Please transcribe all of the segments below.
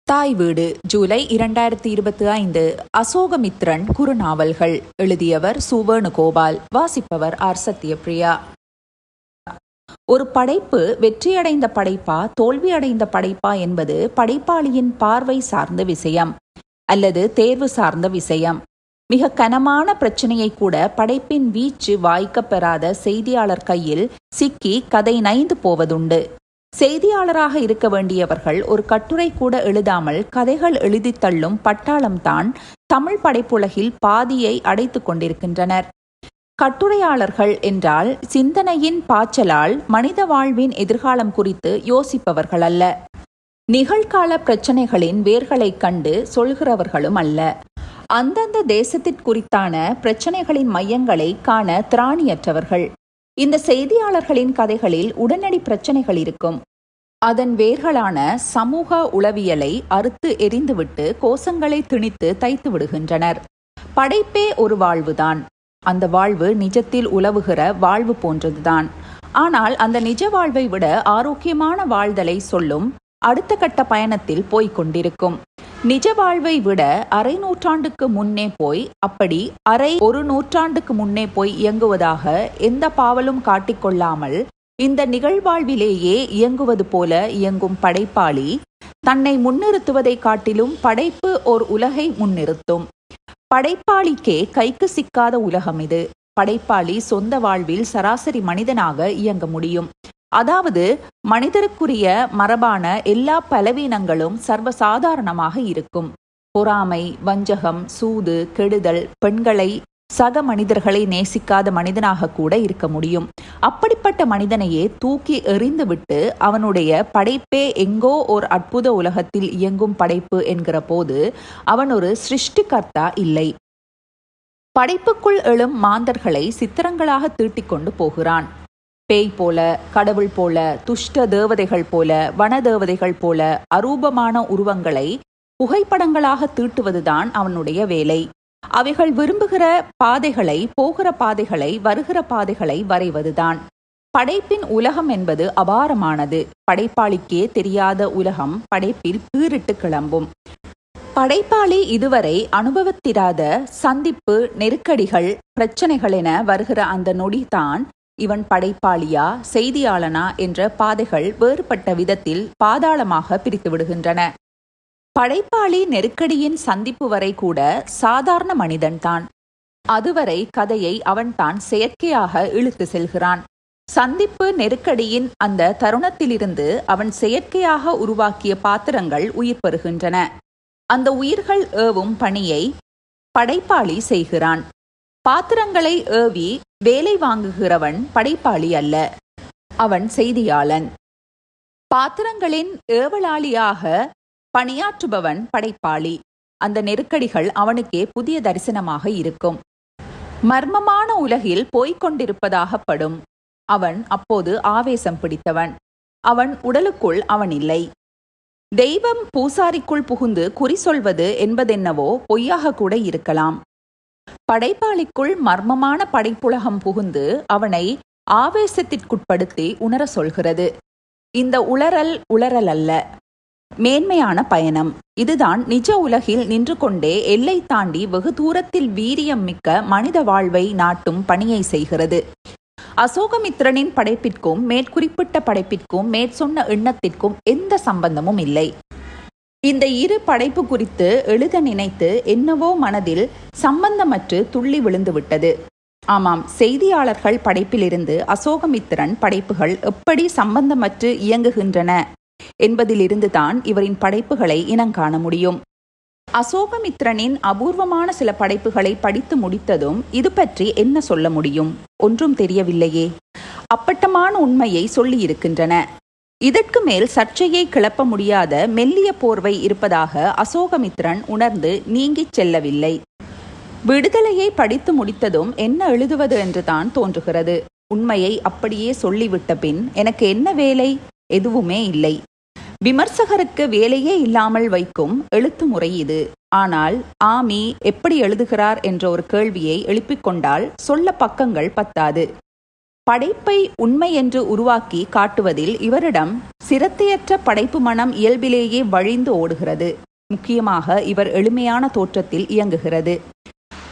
தாய் வீடு ஜூலை இரண்டாயிரத்தி இருபத்தி ஐந்து. அசோகமித்ரன் குறுநாவல்கள். எழுதியவர் சுவேணுகோபால் வாசிப்பவர் ஆர். சத்யபிரியா. ஒரு படைப்பு வெற்றியடைந்த படைப்பா தோல்வியடைந்த படைப்பா என்பது படைப்பாளியின் பார்வை சார்ந்த விஷயம் அல்லது தேர்வு சார்ந்த விஷயம். மிக கனமான பிரச்சனையை கூட படைப்பின் வீச்சு வாய்க்கப்பெறாத செய்தியாளர் கையில் சிக்கி கதை நைந்து போவதுண்டு. செய்தியாளராக இருக்க வேண்டியவர்கள் ஒரு கட்டுரை கூட எழுதாமல் கதைகள் எழுதி தள்ளும் பட்டாளம்தான் தமிழ் படைப்புலகில் பாதியை அடைத்துக் கொண்டிருக்கின்றனர். கட்டுரையாளர்கள் என்றால் சிந்தனையின் பாய்ச்சலால் மனித வாழ்வின் எதிர்காலம் குறித்து யோசிப்பவர்கள் அல்ல. நிகழ்கால பிரச்சனைகளின் வேர்களைக் கண்டு சொல்கிறவர்களும் அல்ல. அந்தந்த தேசத்திற்குறித்தான பிரச்சனைகளின் மையங்களை காண திராணியற்றவர்கள். இந்த செய்தியாளர்களின் கதைகளில் உடனடி பிரச்சனைகள் இருக்கும். அதன் வேர்களான சமூக உளவியலை அறுத்து எரிந்துவிட்டு கோஷங்களை திணித்து தைத்து விடுகின்றனர். படைப்பே ஒரு வாழ்வுதான். அந்த வாழ்வு நிஜத்தில் உலவுகிற வாழ்வு போன்றதுதான். ஆனால் அந்த நிஜ வாழ்வை விட ஆரோக்கியமான வாழ்தலை சொல்லும் அடுத்த கட்ட பயணத்தில் போய்க் கொண்டிருக்கும். நிஜ வாழ்வை விட அரை நூற்றாண்டுக்கு முன்னே போய் அப்படி அரை ஒரு நூற்றாண்டுக்கு முன்னே போய் இயங்குவதாக எந்த பாவலும் காட்டிக்கொள்ளாமல் இந்த நிகழ்வாழ்விலேயே இயங்குவது போல இயங்கும் படைப்பாளி தன்னை முன்னிறுத்துவதை காட்டிலும் படைப்பு ஓர் உலகை முன்னிறுத்தும். படைப்பாளிக்கே கைக்கு சிக்காத உலகம் இது. படைப்பாளி சொந்த வாழ்வில் சராசரி மனிதனாக இயங்க முடியும். அதாவது மனிதருக்குரிய மரபான எல்லா பலவீனங்களும் சர்வசாதாரணமாக இருக்கும். பொறாமை வஞ்சகம் சூது கெடுதல் பெண்களை சக மனிதர்களை நேசிக்காத மனிதனாக கூட இருக்க முடியும். அப்படிப்பட்ட மனிதனையே தூக்கி எறிந்துவிட்டு அவனுடைய படைப்பே எங்கோ ஒரு அற்புத உலகத்தில் இயங்கும் படைப்பு என்கிற போது அவன் ஒரு சிருஷ்டிகர்த்தா இல்லை. படைப்புக்குள் எழும் மாந்தர்களை சித்திரங்களாக தீட்டிக்கொண்டு போகிறான். பேய் போல கடவுள் போல துஷ்ட தேவதைகள் போல வன தேவதைகள் போல அரூபமான உருவங்களை புகைப்படங்களாக தீட்டுவதுதான் அவனுடைய வேலை. அவைகள் விரும்புகிற பாதைகளை போகிற பாதைகளை வருகிற பாதைகளை வரைவதுதான். படைப்பின் உலகம் என்பது அபாரமானது. படைப்பாளிக்கே தெரியாத உலகம் படைப்பில் பீரிட்டு கிளம்பும். படைப்பாளி இதுவரை அனுபவத்திராத சந்திப்பு நெருக்கடிகள் பிரச்சனைகள் என வருகிற அந்த நொடிதான் இவன் படைப்பாளியா செய்தியாளனா என்ற பாதைகள் வேறுபட்ட விதத்தில் பாதாளமாக பிரித்து விடுகின்றன. படைப்பாளி நெருக்கடியின் சந்திப்பு வரை கூட சாதாரண மனிதன்தான். அதுவரை கதையை அவன்தான் செயற்கையாக இழுத்து செல்கிறான். சந்திப்பு நெருக்கடியின் அந்த தருணத்திலிருந்து அவன் செயற்கையாக உருவாக்கிய பாத்திரங்கள் உயிர் பெறுகின்றன. அந்த உயிர்கள் ஏவும் பணியை படைப்பாளி செய்கிறான். பாத்திரங்களை ஏவி வேலை வாங்குகிறவன் படைப்பாளி அல்ல. அவன் செய்தியாளன். பாத்திரங்களின் ஏவலாளியாக பணியாற்றுபவன் படைப்பாளி. அந்த நெருக்கடிகள் அவனுக்கே புதிய தரிசனமாக இருக்கும். மர்மமான உலகில் போய்க்கொண்டிருப்பதாகப்படும் அவன் அப்போது ஆவேசம் பிடித்தவன். அவன் உடலுக்குள் அவன் இல்லை தெய்வம் பூசாரிக்குள் புகுந்து குறி சொல்வது என்பதென்னவோ பொய்யாக கூட இருக்கலாம். படைப்பாளிக்குள் மர்மமான படைப்புலகம் புகுந்து அவனை ஆவேசத்திற்குட்படுத்தி உணர சொல்கிறது. இந்த உளறல் உளறல் அல்ல மேன்மையான பயணம். இதுதான் நிஜ உலகில் நின்று கொண்டே எல்லை தாண்டி வெகு தூரத்தில் வீரியம் மிக்க மனித வாழ்வை நாட்டும் பணியை செய்கிறது. அசோகமித்ரனின் படைப்பிற்கும் மேற்குறிப்பிட்ட படைப்பிற்கும் மேற்சொன்ன எண்ணத்திற்கும் எந்த சம்பந்தமும் இல்லை. இந்த இரு படைப்பு குறித்து எழுத நினைத்து என்னவோ மனதில் சம்பந்தமற்று துள்ளி விழுந்துவிட்டது. ஆமாம் செய்தியாளர்கள் படைப்பிலிருந்து அசோகமித்திரன் படைப்புகள் எப்படி சம்பந்தமற்று இயங்குகின்றன? என்பதிலிருந்து தான் இவரின் படைப்புகளை இனங்காண முடியும். அசோகமித்ரனின் அபூர்வமான சில படைப்புகளை படித்து முடித்ததும் இது பற்றி என்ன சொல்ல முடியும்? ஒன்றும் தெரியவில்லையே. அப்பட்டமான உண்மையை சொல்லியிருக்கின்றன. இதற்கு மேல் சர்ச்சையை கிளப்ப முடியாத மெல்லிய போர்வை இருப்பதாக அசோகமித்ரன் உணர்ந்து நீங்கிச் செல்லவில்லை. விடுதலையை படித்து முடித்ததும் என்ன எழுதுவது என்று தான் தோன்றுகிறது. உண்மையை அப்படியே சொல்லிவிட்ட பின் எனக்கு என்ன வேலை? எதுவுமே இல்லை. விமர்சகருக்கு வேலையே இல்லாமல் வைக்கும் எழுத்து முறை இது. ஆனால் ஆமி எப்படி எழுதுகிறார் என்ற ஒரு கேள்வியை எழுப்பிக் கொண்டால் சொல்ல பக்கங்கள் பத்தாது. படைப்பை உண்மை என்று உருவாக்கி காட்டுவதில் இவரிடம் சிரத்தையற்ற படைப்பு மனம் இயல்பிலேயே வழிந்து ஓடுகிறது. முக்கியமாக இவர் எளிமையான தோற்றத்தில் இயங்குகிறது.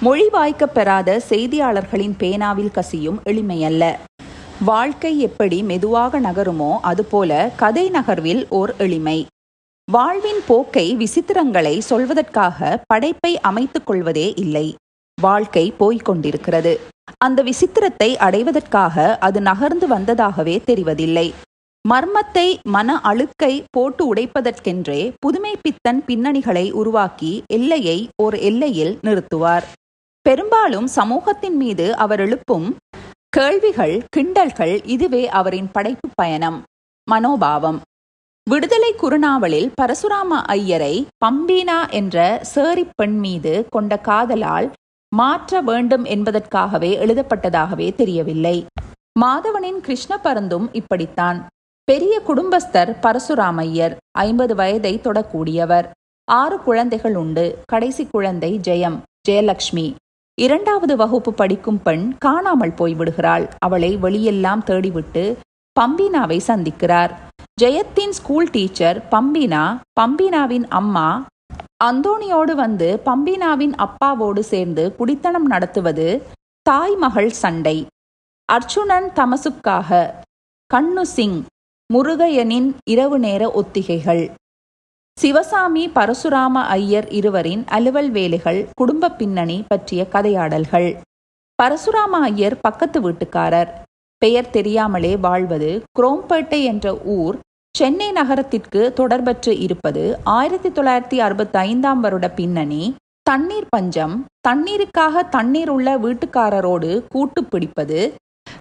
மொழி வாய்க்கப் பெறாத செய்தியாளர்களின் பேனாவில் கசியும் எளிமையல்ல. வாழ்க்கை எப்படி மெதுவாக நகருமோ அதுபோல கதை நகர்வில் ஓர் எளிமை. வாழ்வின் போக்கை விசித்திரங்களை சொல்வதற்காக படைப்பை அமைத்துக் கொள்வதே இல்லை. வாழ்க்கை போய்க் கொண்டிருக்கிறது. அந்த விசித்திரத்தை அடைவதற்காக அது நகர்ந்து வந்ததாகவே தெரிவதில்லை. மர்மத்தை மன அழுக்கை போட்டு உடைப்பதற்கென்றே புதுமை பித்தன் பின்னணிகளை உருவாக்கி எல்லையை ஓர் எல்லையில் நிறுத்துவார். பெரும்பாலும் சமூகத்தின் மீது அவர் எழுப்பும் கேள்விகள் கிண்டல்கள் இதுவே அவரின் படைப்பு பயணம். மனோபாவம். விடுதலை குறுநாவலில் பரசுராம ஐயரை பம்பீனா என்ற சேரி பெண் மீது கொண்ட காதலால் மாற்ற வேண்டும் என்பதற்காகவே எழுதப்பட்டதாகவே தெரியவில்லை. மாதவனின் கிருஷ்ண பரந்தும் இப்படித்தான். பெரிய குடும்பஸ்தர் பரசுராமையர் ஐம்பது வயதை தொடக்கூடியவர். ஆறு குழந்தைகள் உண்டு. கடைசி குழந்தை ஜெயம் ஜெயலக்ஷ்மி. இரண்டாவது வகுப்பு படிக்கும் பெண் காணாமல் போய்விடுகிறாள். அவளை வெளியெல்லாம் தேடிவிட்டு பம்பீனாவை சந்திக்கிறார். ஜெயத்தின் ஸ்கூல் டீச்சர் பம்பீனா பம்பீனாவின் அம்மா அந்தோணியோடு வந்து பம்பீனாவின் அப்பாவோடு சேர்ந்து குடித்தனம் நடத்துவது தாய் மகள் சண்டை. அர்ச்சுனன் தமசுக்காக கண்ணு சிங் முருகையனின் இரவு நேர ஒத்திகைகள். சிவசாமி பரசுராம ஐயர் இருவரின் அலுவல் வேலைகள் குடும்ப பின்னணி பற்றிய கதையாடல்கள். பரசுராம ஐயர் பக்கத்து வீட்டுக்காரர். பெயர் தெரியாமலே வாழ்வது குரோம்பேட்டை என்ற ஊர் சென்னை நகரத்திற்கு தொடர்பற்று இருப்பது ஆயிரத்தி தொள்ளாயிரத்தி அறுபத்தி ஐந்தாம் வருட பின்னணி. தண்ணீர் பஞ்சம் தண்ணீருக்காக தண்ணீர் உள்ள வீட்டுக்காரரோடு கூட்டு பிடிப்பது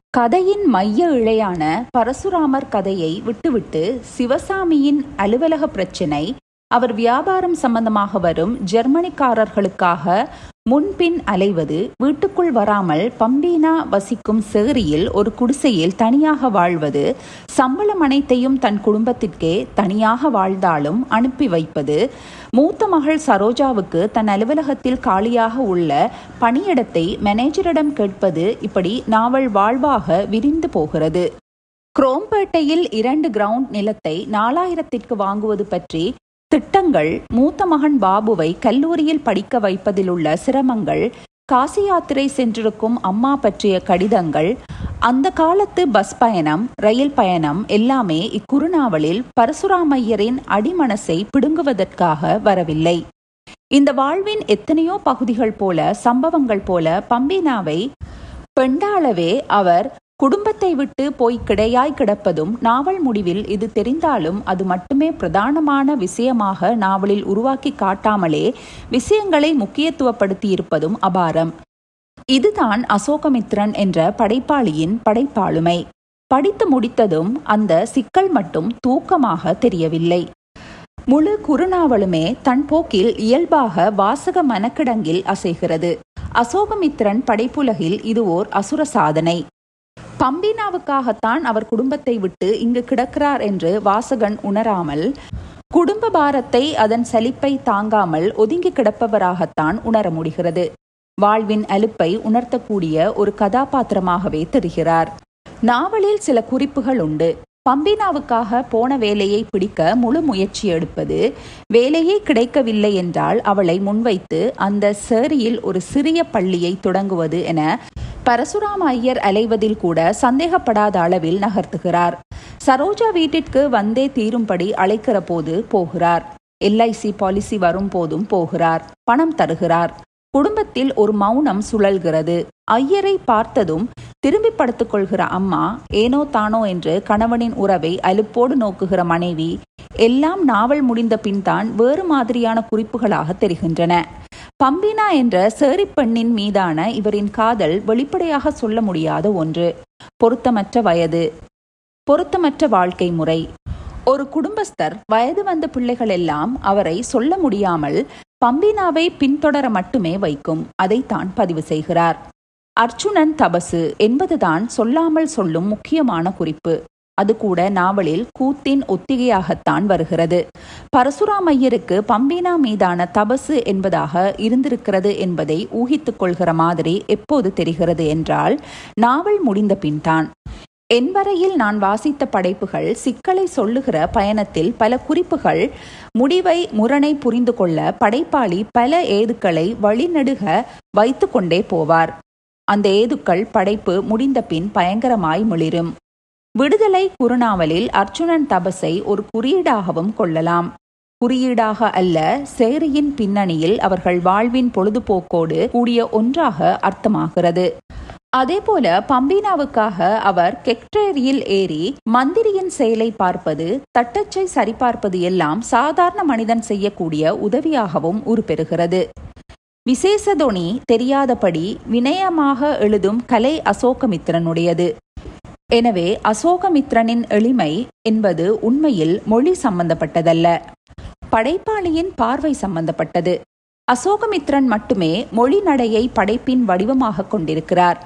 கதையின் மைய இழையான பரசுராமர் கதையை விட்டுவிட்டு சிவசாமியின் அலுவலக பிரச்சினை அவர் வியாபாரம் சம்பந்தமாக வரும் ஜெர்மனிக்காரர்களுக்காக முன்பின் அலைவது வீட்டுக்குள் வராமல் பம்பீனா வசிக்கும் சேரியில் ஒரு குடிசையில் தனியாக வாழ்வது சம்பளம் அனைத்தையும் தன் குடும்பத்திற்கே தனியாக வாழ்ந்தாலும் அனுப்பி வைப்பது மூத்த மகள் சரோஜாவுக்கு தன் அலுவலகத்தில் காலியாக உள்ள பணியிடத்தை மேனேஜரிடம் கேட்பது இப்படி நாவல் வாழ்வாக விரிந்து போகிறது. குரோம்பேட்டையில் இரண்டு கிரவுண்ட் நிலத்தை நாலாயிரத்திற்கு வாங்குவது பற்றி திட்டங்கள் மூத்த மகன் பாபுவை கல்லூரியில் படிக்க வைப்பதிலுள்ள சிரமங்கள் காசி யாத்திரை சென்றிருக்கும் அம்மா பற்றிய கடிதங்கள் அந்த காலத்து பஸ் பயணம் ரயில் பயணம் எல்லாமே இக்குறுநாவலில் பரசுராமையரின் அடிமனசை பிடுங்குவதற்காக வரவில்லை. இந்த வாழ்வின் எத்தனையோ பகுதிகள் போல சம்பவங்கள் போல பம்பினாவை பெண்டாளவே அவர் குடும்பத்தை விட்டு போய் கிடையாய் கிடப்பதும் நாவல் முடிவில் இது தெரிந்தாலும் அது மட்டுமே பிரதானமான விஷயமாக நாவலில் உருவாக்கி காட்டாமலே விஷயங்களை முக்கியத்துவப்படுத்தியிருப்பதும் அபாரம். இதுதான் அசோகமித்ரன் என்ற படைப்பாளியின் படைப்பாளுமை. படித்து முடித்ததும் அந்த சிக்கல் மட்டும் தூக்கமாக தெரியவில்லை. முழு குறுநாவலுமே தன் போக்கில் இயல்பாக வாசக மனக்கிடங்கில் அசைகிறது. அசோகமித்ரன் படைப்புலகில் இது ஓர் அசுர சாதனை. பம்பினாவுக்காகத்தான் அவர் குடும்பத்தை விட்டு இங்கு கிடக்கிறார் என்று வாசகன் உணராமல் குடும்ப பாரத்தை அதன் சலிப்பை தாங்காமல் ஒதுங்கி கிடப்பவராகத்தான் உணர முடிகிறது. வாழ்வின் அலுப்பை உணர்த்தக்கூடிய ஒரு கதாபாத்திரமாகவே தெரிகிறார். நாவலில் சில குறிப்புகள் உண்டு. பம்பினாவுக்காக போன வேலையை பிடிக்க முழு முயற்சி எடுப்பது வேலையே கிடைக்கவில்லை என்றால் அவளை முன்வைத்து அந்த சேரியில் ஒரு சிறிய பள்ளியை தொடங்குவது என பரசுராம ஐயர் அலைவதில் கூட சந்தேகப்படாத அளவில் நகர்த்துகிறார். சரோஜா வீட்டிற்கு வந்தே தீரும்படி அழைக்கிற போது போகிறார். எல்ஐசி பாலிசி வரும் போதும் போகிறார். பணம் தருகிறார். குடும்பத்தில் ஒரு மௌனம் சுழல்கிறது. ஐயரை பார்த்ததும் திரும்பி படுத்துக் கொள்கிற அம்மா ஏனோ தானோ என்று கணவனின் உறவை அலுப்போடு நோக்குகிற மனைவி எல்லாம் நாவல் முடிந்த பின்தான் வேறு மாதிரியான குறிப்புகளாக தெரிகின்றன. பம்பினா என்ற சேரிப்பெண்ணின் மீதான இவரின் காதல் வெளிப்படையாக சொல்ல முடியாத ஒன்று. பொருத்தமற்ற வயது. பொருத்தமற்ற வாழ்க்கை முறை. ஒரு குடும்பஸ்தர் வயது வந்த பிள்ளைகள் எல்லாம் அவரை சொல்ல முடியாமல் பம்பினாவை பின்தொடர மட்டுமே வைக்கும். அதைத்தான் பதிவு செய்கிறார். அர்ச்சுனன் தபசு என்பதுதான் சொல்லாமல் சொல்லும் முக்கியமான குறிப்பு. அது கூட நாவலில் கூத்தின் ஒத்திகையாகத்தான் வருகிறது. பரசுராமையருக்கு பம்பீனா மீதான தபசு என்பதாக இருந்திருக்கிறது என்பதை ஊகித்துக் கொள்கிற மாதிரி எப்போது தெரிகிறது என்றால் நாவல் முடிந்த பின்தான். என்வரையில் நான் வாசித்த படைப்புகள் சிக்கலை சொல்லுகிற பயணத்தில் பல குறிப்புகள் முடிவை முரணை புரிந்து கொள்ள படைப்பாளி பல ஏதுக்களை வழிநடுக வைத்து கொண்டே போவார். அந்த ஏதுக்கள் படைப்பு முடிந்த பின் பயங்கரமாய் மிளிரும். விடுதலை குறுநாவலில் அர்ச்சுனன் தபஸை ஒரு குறியீடாகவும் கொள்ளலாம். குறியீடாக அல்ல சேரியின் பின்னணியில் அவர்கள் வாழ்வின் பொழுதுபோக்கோடு கூடிய ஒன்றாக அர்த்தமாகிறது. அதேபோல பம்பீனாவுக்காக அவர் கெக்டேரியில் ஏறி மந்திரியின் செயலை பார்ப்பது தட்டச்சை சரிபார்ப்பது எல்லாம் சாதாரண மனிதன் செய்யக்கூடிய உதவியாகவும் உருப்பெறுகிறது. விசேஷதொனி தெரியாதபடி வினயமாக எழுதும் கலை அசோகமித்திரனுடையது. எனவே அசோகமித்ரனின் எளிமை என்பது உண்மையில் மொழி சம்பந்தப்பட்டதல்ல. படைப்பாளியின் பார்வை சம்பந்தப்பட்டது. அசோகமித்ரன் மட்டுமே மொழி நடையை படைப்பின் வடிவமாக கொண்டிருக்கிறார்.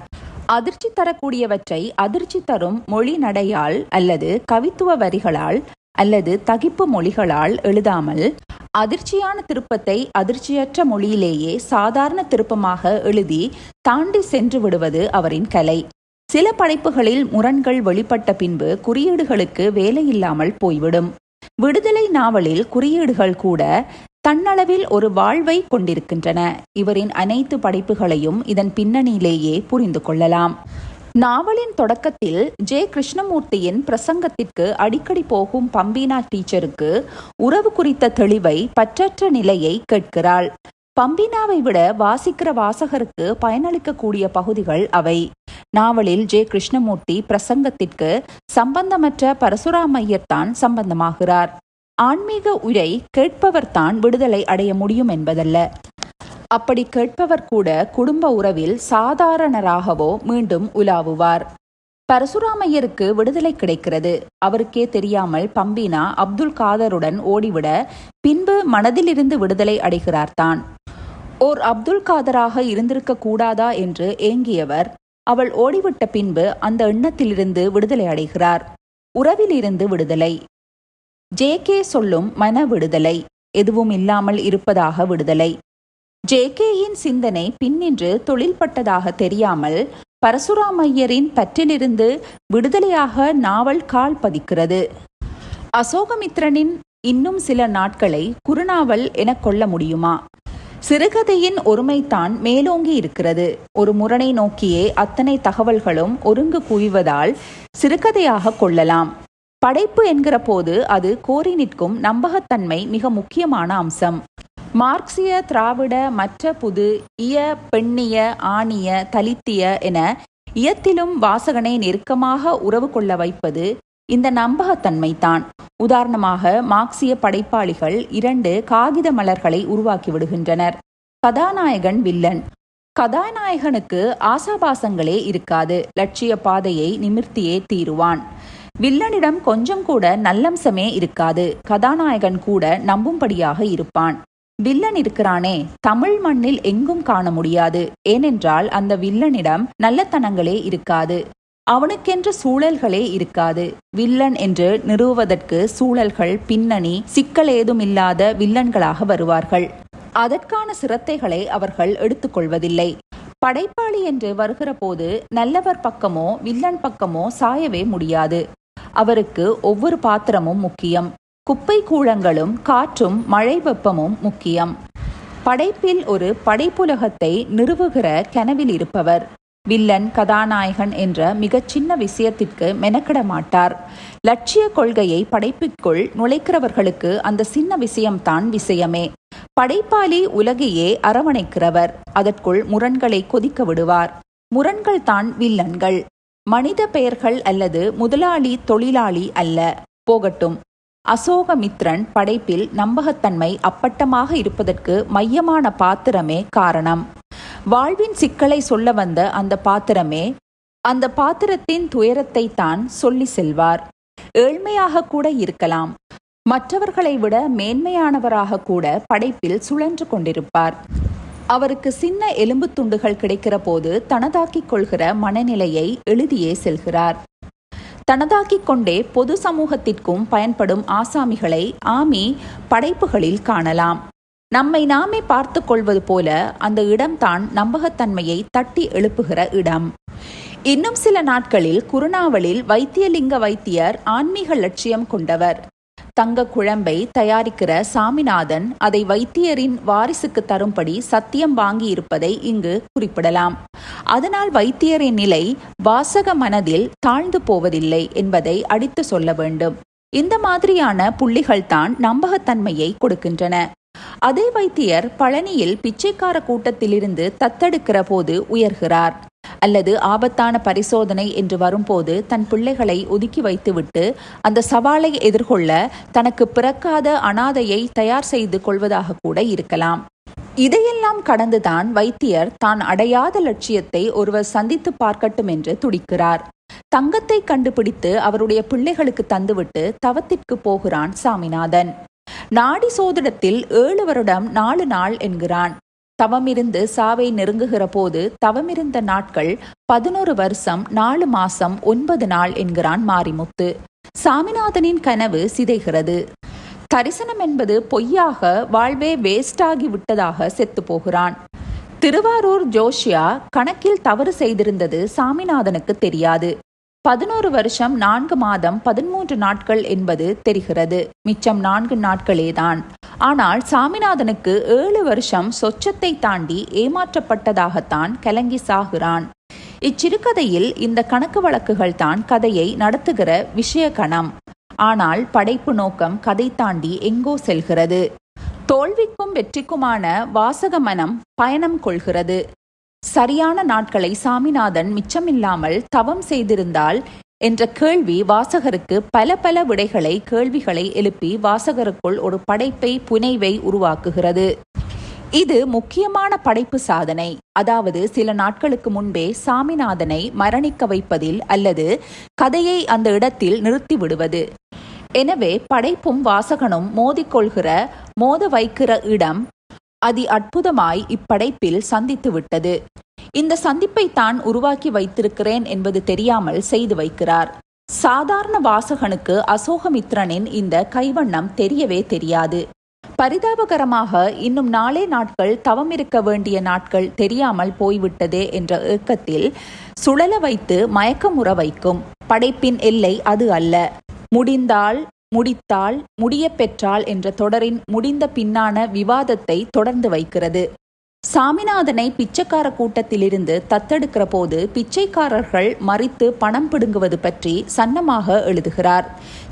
அதிர்ச்சி தரக்கூடியவற்றை அதிர்ச்சி தரும் மொழி நடையால் அல்லது கவித்துவ வரிகளால் அல்லது தகிப்பு மொழிகளால் எழுதாமல் அதிர்ச்சியான திருப்பத்தை அதிர்ச்சியற்ற மொழியிலேயே சாதாரண திருப்பமாக எழுதி தாண்டி சென்று விடுவது அவரின் கலை. சில படைப்புகளில் முரண்கள் வெளிப்பட்ட பின்பு குறியீடுகளுக்கு வேலையில்லாமல் போய்விடும். விடுதலை நாவலில் குறியீடுகள் கூட தன்னளவில் ஒரு வாழ்வை கொண்டிருக்கின்றன. இவரின் அனைத்து படைப்புகளையும் இதன் பின்னணியிலேயே புரிந்து கொள்ளலாம். நாவலின் தொடக்கத்தில் ஜே. கிருஷ்ணமூர்த்தியின் பிரசங்கத்திற்கு அடிக்கடி போகும் பம்பீனா டீச்சருக்கு உறவு குறித்த தெளிவை பற்றற்ற நிலையை கேட்கிறாள். பம்பினாவை விட வாசிக்கிற வாசகருக்கு பயனளிக்கக்கூடிய பகுதிகள் அவை. நாவலில் ஜே. கிருஷ்ணமூர்த்தி பிரசங்கத்திற்கு சம்பந்தமற்ற பரசுராமையர்தான் சம்பந்தமாகிறார். ஆன்மீக உரை கேட்பவர்தான் விடுதலை அடைய முடியும் என்பதல்ல. அப்படி கேட்பவர் கூட குடும்ப உறவில் சாதாரணராகவோ மீண்டும் உலாவுவார். பரசுராமையருக்கு விடுதலை கிடைக்கிறது. அவருக்கே தெரியாமல் பம்பினா அப்துல் காதருடன் ஓடிவிட பின்பு மனதிலிருந்து விடுதலை அடைகிறார் தான் ஓர் அப்துல் காதராக இருந்திருக்க கூடாதா என்று ஏங்கியவர் அவள் ஓடிவிட்ட பின்பு அந்த எண்ணத்திலிருந்து விடுதலை அடைகிறார். உறவிலிருந்து விடுதலை. ஜே கே சொல்லும் மன விடுதலை. எதுவும் இல்லாமல் இருப்பதாக விடுதலை. ஜே கேயின் சிந்தனை பின்னின்று தொழில்பட்டதாக தெரியாமல் பரசுராமையரின் பற்றிலிருந்து விடுதலையாக நாவல் கால் பதிக்கிறது. அசோகமித்ரனின் இன்னும் சில நாட்களை குறுநாவல் என கொள்ள முடியுமா? சிறுகதையின் ஒருமைத்தான் மேலோங்கி இருக்கிறது. ஒரு முரணை நோக்கியே அத்தனை தகவல்களும் ஒருங்கு குவிவதால் சிறுகதையாக கொள்ளலாம். படைப்பு என்கிற போது அது கோரி நிற்கும் நம்பகத்தன்மை மிக முக்கியமான அம்சம். மார்க்சிய திராவிட மற்ற புது இய பெண்ணிய ஆணிய தலித்திய என இயத்திலும் வாசகனை நெருக்கமாக உறவு கொள்ள வைப்பது இந்த நம்பகத்தன்மைதான். உதாரணமாக மார்க்சிய படைப்பாளிகள் இரண்டு காகித மலர்களை உருவாக்கி விடுகின்றனர். கதாநாயகன் வில்லன். கதாநாயகனுக்கு ஆசாபாசங்களே இருக்காது. லட்சிய பாதையை நிமிர்த்தியே தீருவான். வில்லனிடம் கொஞ்சம் கூட நல்லம்சமே இருக்காது. கதாநாயகன் கூட நம்பும்படியாக இருப்பான். வில்லன் இருக்கிறானே தமிழ் மண்ணில் எங்கும் காண முடியாது. ஏனென்றால் அந்த வில்லனிடம் நல்லத்தனங்களே இருக்காது. அவனுக்கென்ற சூழல்களே இருக்காது. வில்லன் என்று நிறுவுவதற்கு சூழல்கள் பின்னணி சிக்கல் ஏதும் இல்லாத வில்லன்களாக வருவார்கள். அதற்கான சிரத்தைகளை அவர்கள் எடுத்துக்கொள்வதில்லை. படைப்பாளி என்று வருகிற போது நல்லவர் பக்கமோ வில்லன் பக்கமோ சாயவே முடியாது. அவருக்கு ஒவ்வொரு பாத்திரமும் முக்கியம். குப்பை கூழங்களும் காற்றும் மழை வெப்பமும் முக்கியம். படைப்பில் ஒரு படைப்புலகத்தை நிறுவுகிற கனவில் இருப்பவர். வில்லன் கதாநாயகன் என்ற மிகச் சின்ன விஷயத்திற்கு மெனக்கிட மாட்டார் லட்சிய கொள்கையை படைப்பிற்குள் நுழைக்கிறவர்களுக்கு அந்த சின்ன விஷயம்தான் விஷயமே. படைப்பாளி உலகையே அரவணைக்கிறவர் அதற்குள் முரண்களை கொதிக்க விடுவார். முரண்கள் தான் வில்லன்கள். மனித பெயர்கள் அல்லது முதலாளி தொழிலாளி அல்ல. போகட்டும். அசோகமித்ரன் படைப்பில் நம்பகத்தன்மை அப்பட்டமாக இருப்பதற்கு மையமான பாத்திரமே காரணம். வாழ்வின் சிக்கலை சொல்ல வந்த அந்த பாத்திரமே அந்த பாத்திரத்தின் துயரத்தை தான் சொல்லி செல்வார். ஏழ்மையாக கூட இருக்கலாம். மற்றவர்களை விட மேன்மையானவராக கூட படைப்பில் சுழன்று கொண்டிருப்பார். அவருக்கு சின்ன எலும்பு துண்டுகள் கிடைக்கிற போது தனதாக்கிக் கொள்கிற மனநிலையை எழுதியே செல்கிறார். தனதாக்கிக் கொண்டே பொது சமூகத்திற்கும் பயன்படும் ஆசாமிகளை ஆமி படைப்புகளில் காணலாம். நம்மை நாமே பார்த்து கொள்வது போல அந்த இடம்தான் நம்பகத்தன்மையை தட்டி எழுப்புகிற இடம். இன்னும் சில நாட்களில் குருணாவலில் வைத்தியலிங்க வைத்தியர் ஆன்மீக லட்சியம் கொண்டவர். தங்க குழம்பை தயாரிக்கிற சாமிநாதன் அதை வைத்தியரின் வாரிசுக்கு தரும்படி சத்தியம் வாங்கி இருப்பதை இங்கு குறிப்பிடலாம். அதனால் வைத்தியரின் நிலை வாசக மனதில் தாழ்ந்து போவதில்லை என்பதை அடித்து சொல்ல வேண்டும். இந்த மாதிரியான புள்ளிகள் தான் நம்பகத்தன்மையை கொடுக்கின்றன. அதே வைத்தியர் பழனியில் பிச்சைக்கார கூட்டத்திலிருந்து தத்தெடுக்கிற போது உயர்கிறார். அல்லது ஆபத்தான பரிசோதனை என்று வரும்போது தன் பிள்ளைகளை ஒதுக்கி வைத்துவிட்டு அந்த சவாலை எதிர்கொள்ள தனக்கு பிறக்காத அனாதையை தயார் செய்து கொள்வதாக கூட இருக்கலாம். இதையெல்லாம் கடந்துதான் வைத்தியர் தான் அடையாத லட்சியத்தை ஒருவர் சந்தித்து பார்க்கட்டும் என்று துடிக்கிறார். தங்கத்தை கண்டுபிடித்து அவருடைய பிள்ளைகளுக்கு தந்துவிட்டு தவத்திற்கு போகிறான் சாமிநாதன். நாடி சோதிடத்தில் ஏழு வருடம் நாலு நாள் என்கிறான். தவமிருந்து சாவை நெருங்குகிற போது தவமிருந்த நாட்கள் பதினோரு வருஷம் நாலு மாசம் ஒன்பது நாள் என்கிறான் மாரிமுத்து. சாமிநாதனின் கனவு சிதைகிறது. தரிசனம் என்பது பொய்யாக வாழ்வே வேஸ்டாகி விட்டதாக செத்து போகிறான். திருவாரூர் ஜோஷியா கணக்கில் தவறு செய்திருந்தது சாமிநாதனுக்கு தெரியாது. பதினோரு வருஷம் நான்கு மாதம் பதிமூன்று நாட்கள் என்பது தெரிகிறது. மிச்சம் நான்கு நாட்களேதான். ஆனால் சாமிநாதனுக்கு ஏழு வருஷம் சொச்சத்தை தாண்டி ஏமாற்றப்பட்டதாகத்தான் கலங்கி சாகிறான். இச்சிறுகதையில் இந்த கணக்கு வழக்குகள் தான் கதையை நடத்துகிற விஷய கணம். ஆனால் படைப்பு நோக்கம் கதை தாண்டி எங்கோ செல்கிறது. தோல்விக்கும் வெற்றிக்குமான வாசக மனம் பயணம் கொள்கிறது. சரியான நாட்களை சாமிநாதன் மிச்சமில்லாமல் தவம் செய்திருந்தால் என்ற கேள்வி வாசகருக்கு பல பல விடைகளை கேள்விகளை எழுப்பி வாசகருக்குள் ஒரு படைப்பை புனைவை உருவாக்குகிறது. இது முக்கியமான படைப்பு சாதனை. அதாவது சில நாட்களுக்கு முன்பே சாமிநாதனை மரணிக்க வைப்பதில் அல்லது கதையை அந்த இடத்தில் நிறுத்தி விடுவது எனவே படைப்பும் வாசகனும் மோதிக்கொள்கிற மோத வைக்கிற இடம் அதி அற்புதமாய் இப்படைப்பில் சந்தித்து விட்டது இந்த சந்திப்பை தான் உருவாக்கி வைத்திருக்கிறேன் என்பது தெரியாமல் செய்து வைக்கிறார். சாதாரண வாசகனுக்கு அசோகமித்ரனின் இந்த கைவண்ணம் தெரியவே தெரியாது. பரிதாபகரமாக இன்னும் நாளே நாட்கள் தவம் இருக்க வேண்டிய நாட்கள் தெரியாமல் போய்விட்டதே என்ற ஏக்கத்தில் சுழல வைத்து மயக்கமுற வைக்கும். படைப்பின் எல்லை அது அல்ல. முடிந்தால் முடித்தால் முடிய பெற்றால் என்ற தொடரின் முடிந்த பின்னான விவாதத்தை தொடர்ந்து வைக்கிறது. சாமிநாதனை பிச்சைக்கார கூட்டத்திலிருந்து தத்தெடுக்கிற போது பிச்சைக்காரர்கள் மறித்து பணம் பிடுங்குவது பற்றி சன்னமாக எழுதுகிறார்.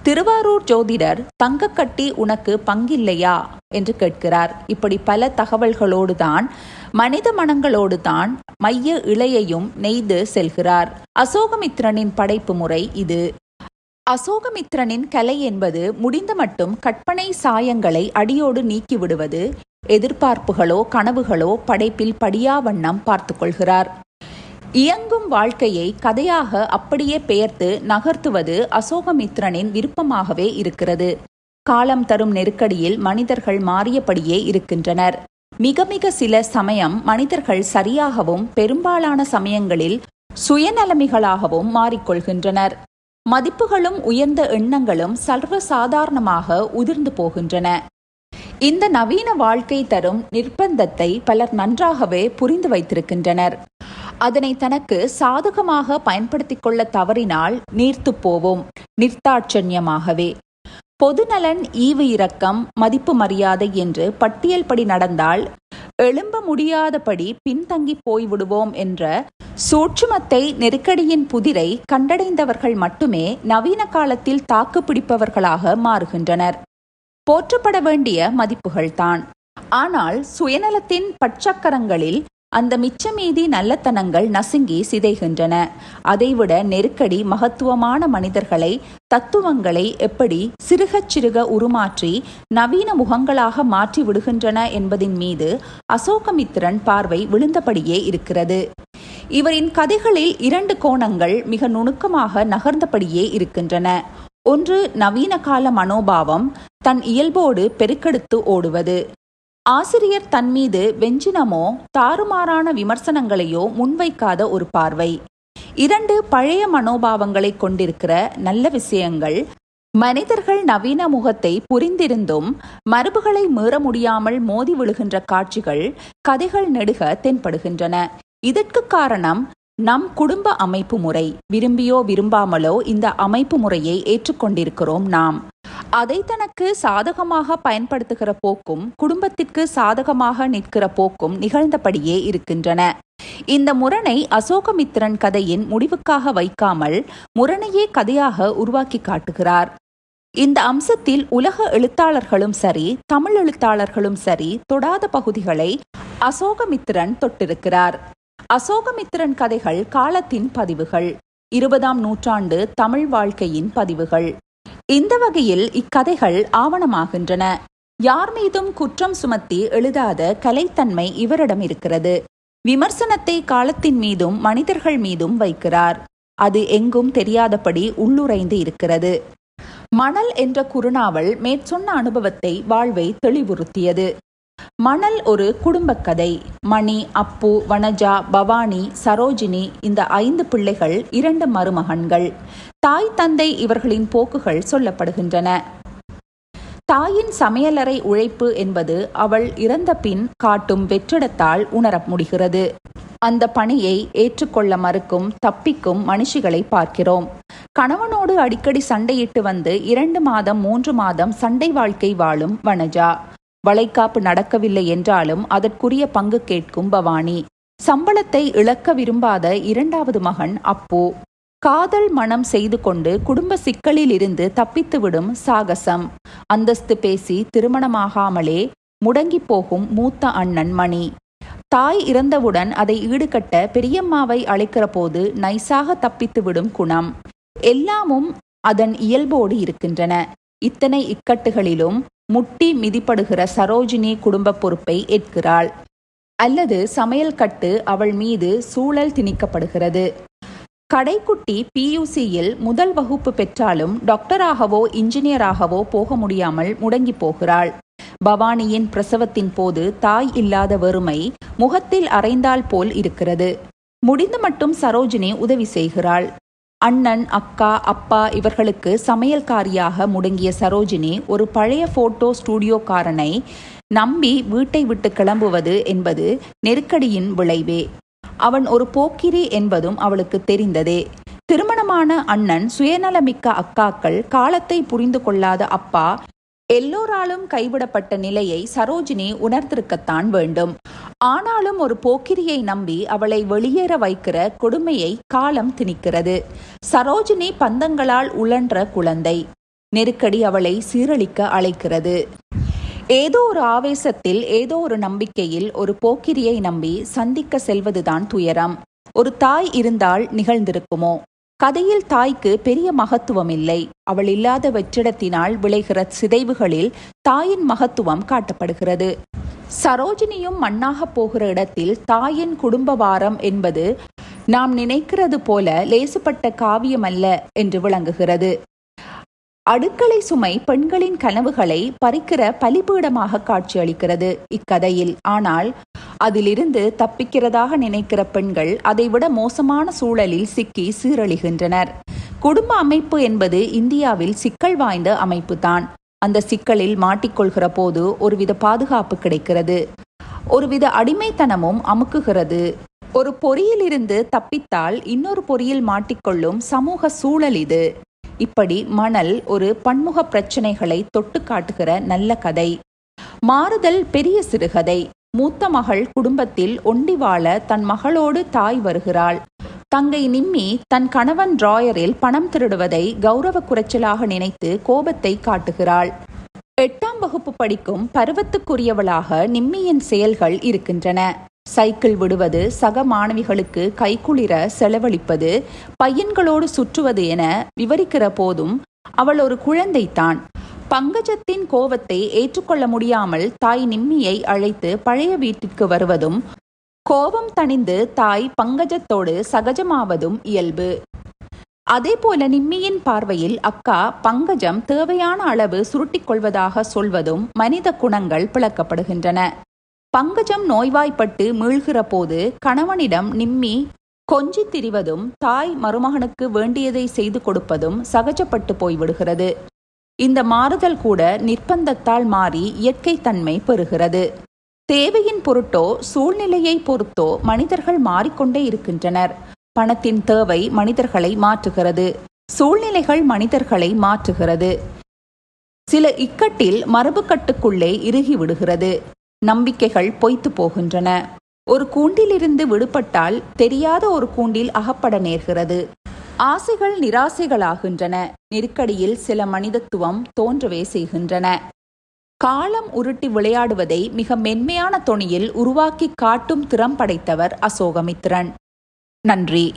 திருவாரூர் ஜோதிடர் தங்கக்கட்டி உனக்கு பங்கில்லையா? என்று கேட்கிறார். இப்படி பல தகவல்களோடு தான் மனித மனங்களோடு தான் மைய இலையையும் நெய்து செல்கிறார். அசோகமித்ரனின் படைப்பு முறை இது. அசோகமித்ரனின் கலை என்பது முடிந்த மட்டும் கற்பனை சாயங்களை அடியோடு நீக்கிவிடுவது எதிர்பார்ப்புகளோ கனவுகளோ படைப்பில் படியா வண்ணம் பார்த்து கொள்கிறார். இயங்கும் வாழ்க்கையை கதையாக அப்படியே பெயர்த்து நகர்த்துவது அசோகமித்ரனின் விருப்பமாகவே இருக்கிறது. காலம் தரும் நெருக்கடியில் மனிதர்கள் மாறியபடியே இருக்கின்றனர். மிக மிக சில சமயம் மனிதர்கள் சரியாகவும் பெரும்பாலான சமயங்களில் சுயநலமிகளாகவும் மாறிக்கொள்கின்றனர். மதிப்புகளும் உயர்ந்த எண்ணங்களும் சர்வசாதாரணமாக உதிர்ந்து போகின்றன. இந்த நவீன வாழ்க்கை தரும் நிர்பந்தத்தை பலர் நன்றாகவே புரிந்து வைத்திருக்கின்றனர். அதனை தனக்கு சாதகமாக பயன்படுத்திக் கொள்ள தவறினால் நீர்த்து போவோம். நிர்த்தாட்சண்யமாகவே பொதுநலன் ஈவு இரக்கம் மதிப்பு மரியாதை என்று பட்டியல்படி நடந்தால் எழும்ப முடியாதபடி பின்தங்கி போய்விடுவோம் என்ற சூட்சுமத்தை நெருக்கடியின் புதிரை கண்டடைந்தவர்கள் மட்டுமே நவீன காலத்தில் தாக்கு பிடிப்பவர்களாக மாறுகின்றனர். போற்றப்பட வேண்டிய மதிப்புகள்தான். ஆனால் சுயநலத்தின் பட்சக்கரங்களில் அந்த மிச்சமீதி நல்லத்தனங்கள் நசுங்கி சிதைகின்றன. அதைவிட நெருக்கடி மகத்துவமான மனிதர்களை தத்துவங்களை எப்படி சிறுகச் சிறுக உருமாற்றி நவீன முகங்களாக மாற்றி விடுகின்றன என்பதின் மீது அசோகமித்திரன் பார்வை விழுந்தபடியே இருக்கிறது. இவரின் கதைகளில் இரண்டு கோணங்கள் மிக நுணுக்கமாக நகர்ந்தபடியே இருக்கின்றன. ஒன்று நவீன கால மனோபாவம் தன் இயல்போடு பெருக்கெடுத்து ஓடுவது. ஆசிரியர் தன் மீது வெஞ்சினமோ தாறுமாறான விமர்சனங்களையோ முன்வைக்காத ஒரு பார்வை. இரண்டு பழைய மனோபாவங்களை கொண்டிருக்கிற நல்ல விஷயங்கள். மனிதர்கள் நவீன முகத்தை புரிந்திருந்தும் மரபுகளை மீற முடியாமல் மோதி விழுகின்ற காட்சிகள் கதைகள் நெடுக தென்படுகின்றன. இதற்கு காரணம் நம் குடும்ப அமைப்பு முறை. விரும்பியோ விரும்பாமலோ இந்த அமைப்பு முறையை ஏற்றுக்கொண்டிருக்கிறோம் நாம். அதை தனக்கு சாதகமாக பயன்படுத்துகிற போக்கும் குடும்பத்திற்கு சாதகமாக நிற்கிற போக்கும் நிகழ்ந்தபடியே இருக்கின்றன. இந்த முரணை அசோகமித்திரன் கதையின் முடிவுக்காக வைக்காமல் முரணையே கதையாக உருவாக்கி காட்டுகிறார். இந்த அம்சத்தில் உலக எழுத்தாளர்களும் சரி தமிழ் எழுத்தாளர்களும் சரி தொடாத பகுதிகளை அசோகமித்திரன் தொட்டிருக்கிறார். அசோகமித்திரன் கதைகள் காலத்தின் பதிவுகள். இருபதாம் நூற்றாண்டு தமிழ் வாழ்க்கையின் பதிவுகள். இந்த வகையில் இக்கதைகள் ஆவணமாகின்றன. யார் மீதும் குற்றம் சுமத்தி எழுதாத கலைத்தன்மை இவரிடம் இருக்கிறது. விமர்சனத்தை காலத்தின் மீதும் மனிதர்கள் மீதும் வைக்கிறார். அது எங்கும் தெரியாதபடி உள்ளுரைந்து இருக்கிறது. மணல் என்ற குறுநாவல் மேற்சொன்ன அனுபவத்தை வாழ்வை தெளிவுறுத்தியது. மணல் ஒரு குடும்பக் கதை மணி அப்பு வனஜா பவானி சரோஜினி இந்த ஐந்து பிள்ளைகள் இரண்டு மருமகன்கள். தாய் தந்தை இவர்களின் போக்குகள் சொல்லப்படுகின்றன. தாயின் சமையலறை உழைப்பு என்பது அவள் இறந்த பின் காட்டும் வெற்றிடத்தால் உணர முடிகிறது. அந்த பணியை ஏற்றுக்கொள்ள மறுக்கும் தப்பிக்கும் மனுஷிகளை பார்க்கிறோம். கணவனோடு அடிக்கடி சண்டையிட்டு வந்து இரண்டு மாதம் மூன்று மாதம் சண்டை வாழ்க்கை வாழும் வனஜா. வளைகாப்பு நடக்கவில்லை என்றாலும் அதற்குரிய பங்கு கேட்கும் பவானி. சம்பளத்தை இழக்க விரும்பாத இரண்டாவது மகன் அப்பு. காதல் மனம் செய்து கொண்டு குடும்ப சிக்கலில் இருந்து தப்பித்துவிடும் சாகசம். அந்தஸ்து பேசி திருமணமாகாமலே முடங்கி போகும் மூத்த அண்ணன் மணி. தாய் இறந்தவுடன் அதை ஈடுகட்ட பெரியம்மாவை அழைக்கிற போது நைசாக தப்பித்துவிடும் குணம். எல்லாமும் அதன் இயல்போடு இருக்கின்றன. இத்தனை இக்கட்டுகளிலும் முட்டி மிதிப்படுகிற சரோஜினி குடும்ப பொறுப்பை ஏற்கிறாள். அல்லது சமையல் கட்டு அவள் மீது சூழல் திணிக்கப்படுகிறது. கடைக்குட்டி பியூசியில் முதல் வகுப்பு பெற்றாலும் டாக்டராகவோ இன்ஜினியராகவோ போக முடியாமல் முடங்கி போகிறாள். பவானியின் பிரசவத்தின் போது தாய் இல்லாத வறுமை முகத்தில் அரைந்தால் போல் இருக்கிறது. முடிந்து மட்டும் சரோஜினி உதவி செய்கிறாள். அண்ணன் அக்கா அப்பா இவர்களுக்கு சமையல்காரியாக முடங்கிய சரோஜினி ஒரு பழைய போட்டோ ஸ்டூடியோக்காரனை நம்பி வீட்டை விட்டு கிளம்புவது என்பது நெருக்கடியின் விளைவே. அவன் ஒரு போக்கிரி என்பதும் அவளுக்கு தெரிந்ததே. திருமணமான அண்ணன் சுயநலமிக்க அக்காக்கள் காலத்தை புரிந்து கொள்ளாத அப்பா எல்லோராலும் கைவிடப்பட்ட நிலையை சரோஜினி உணர்ந்திருக்கத்தான் வேண்டும். ஆனாலும் ஒரு போக்கிரியை நம்பி அவளை வெளியேற வைக்கிற கொடுமையை காலம் திணிக்கிறது. சரோஜினி பந்தங்களால் உழன்ற குழந்தை. நெருக்கடி அவளை சீரழிக்க அழைக்கிறது. ஏதோ ஒரு ஆவேசத்தில் ஏதோ ஒரு நம்பிக்கையில் ஒரு போக்கிரியை நம்பி சந்திக்க செல்வதுதான் துயரம். ஒரு தாய் இருந்தால் நிகழ்ந்திருக்குமோ? கதையில் தாய்க்கு பெரிய மகத்துவம் இல்லை அவள் இல்லாத வெற்றிடத்தினால் விளைகிற சிதைவுகளில் தாயின் மகத்துவம் காட்டப்படுகிறது. சரோஜினியும் மண்ணாக போகிற இடத்தில் தாயின் குடும்ப வாரம் என்பது நாம் நினைக்கிறது போல லேசுப்பட்ட காவியம் அல்ல என்று விளங்குகிறது. அடுக்களை சுமை பெண்களின் கனவுகளை பறிக்கிற பலிபீடமாக காட்சியளிக்கிறது. இக்கதையில் ஆனால் அதிலிருந்து தப்பிக்கிறதாக நினைக்கிற பெண்கள் அதைவிட மோசமான சூழலில் சிக்கி சீரழிகின்றனர். குடும்ப அமைப்பு என்பது இந்தியாவில் சிக்கல் வாய்ந்த அமைப்புதான். அந்த சிக்கலில் மாட்டிக்கொள்கிற போது ஒருவித பாதுகாப்பு கிடைக்கிறது. ஒருவித அடிமைத்தனமும் அமுக்குகிறது. ஒரு பொறியிலிருந்து தப்பித்தால் இன்னொரு பொறியில் மாட்டிக்கொள்ளும் சமூக சூழல் இது. இப்படி மணல் ஒரு பன்முக பிரச்சனைகளை தொட்டு காட்டுகிற நல்ல கதை. மாறுதல் பெரிய சிறுகதை. மூத்த மகள் குடும்பத்தில் ஒண்டி வாழ தன் மகளோடு தாய் வருகிறாள். தங்கை நிம்மி தன் கணவன் டிராயரில் பணம் திருடுவதை கௌரவ குறைச்சலாக நினைத்து கோபத்தை காட்டுகிறாள். எட்டாம் வகுப்பு படிக்கும் பருவத்துக்குரியவளாக நிம்மியின் செயல்கள் இருக்கின்றன. சைக்கிள் விடுவது சக மாணவிகளுக்கு கைக்குளிர செலவழிப்பது பையன்களோடு சுற்றுவது என விவரிக்கிற போதும் அவள் ஒரு குழந்தைத்தான். பங்கஜத்தின் கோவத்தை ஏற்றுக்கொள்ள முடியாமல் தாய் நிம்மியை அழைத்து பழைய வீட்டிற்கு வருவதும் கோபம் தணிந்து தாய் பங்கஜத்தோடு சகஜமாவதும் இயல்பு. அதேபோல நிம்மியின் பார்வையில் அக்கா பங்கஜம் தேவையான அளவு சுருட்டிக் கொள்வதாக சொல்வதும் மனித குணங்கள் பிளக்கப்படுகின்றன. பங்கஜம் நோய்வாய்ப்பட்டு மீள்கிற போது கணவனிடம் நிம்மி கொஞ்சி திரிவதும் தாய் மருமகனுக்கு வேண்டியதை செய்து கொடுப்பதும் சகஜப்பட்டு போய்விடுகிறது. இந்த மாறுதல் கூட நிர்பந்தத்தால் மாறி இயற்கை தன்மை பெறுகிறது. தேவையின் பொருட்டோ சூழ்நிலையை பொறுத்தோ மனிதர்கள் மாறிக்கொண்டே இருக்கின்றனர். பணத்தின் தேவை மனிதர்களை மாற்றுகிறது. சூழ்நிலைகள் மனிதர்களை மாற்றுகிறது. சில இக்கட்டில் மரபுக்கட்டுக்குள்ளே இறுகி விடுகிறது நம்பிக்கைகள் பொய்த்து போகின்றன. ஒரு கூண்டிலிருந்து விடுபட்டால் தெரியாத ஒரு கூண்டில் அகப்பட நேர்கிறது. ஆசைகள் நிராசைகளாகின்றன. நெருக்கடியில் சில மனிதத்துவம் தோன்றவே செய்கின்றன. காலம் உருட்டி விளையாடுவதை மிக மென்மையான தொனியில் உருவாக்கி காட்டும் திறம் படைத்தவர் அசோகமித்திரன் நன்றி.